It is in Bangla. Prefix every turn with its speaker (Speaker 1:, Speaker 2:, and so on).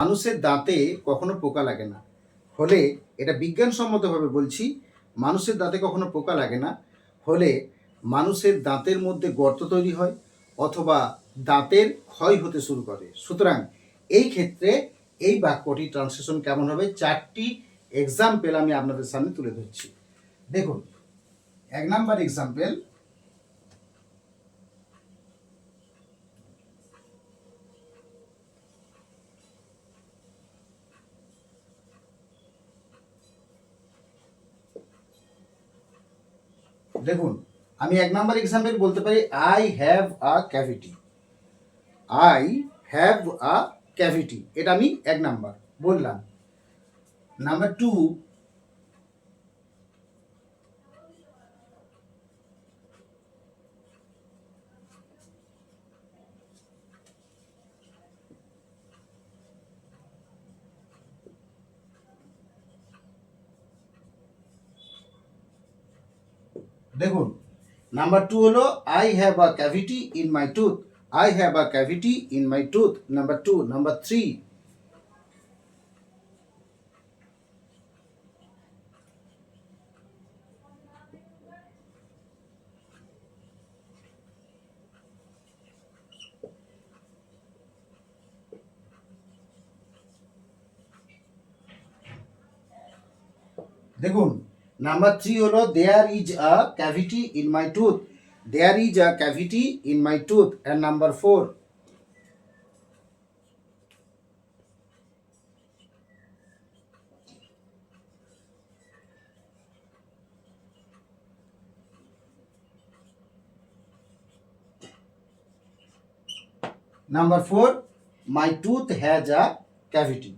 Speaker 1: মানুষের দাঁতে কখনো পোকা লাগে না হলে এটা বিজ্ঞানসম্মতভাবে বলছি মানুষের দাঁতে কখনো পোকা লাগে না হলে মানুষের দাঁতের মধ্যে গর্ত তৈরি হয় অথবা দাঁতের ক্ষয় হতে শুরু করে সুতরাং এই ক্ষেত্রে এই বাক্যটি ট্রান্সলেশন কেমন হবে চারটি এক্সাম্পেল আমি আপনাদের সামনে তুলে ধরছি দেখুন এক নাম্বার এক্সাম্পেল দেখুন আমি এক নাম্বার এক্সাম্পল বলতে পারি I have a cavity I have a cavity এটা আমি এক নাম্বার বললাম নাম্বার টু দেখুন নাম্বার টু হলো I have a cavity in my tooth I have a cavity in my tooth number two number three দেখুন Number 3 holo, there is a cavity in my tooth. There is a cavity in my tooth. And number 4, my tooth has a cavity.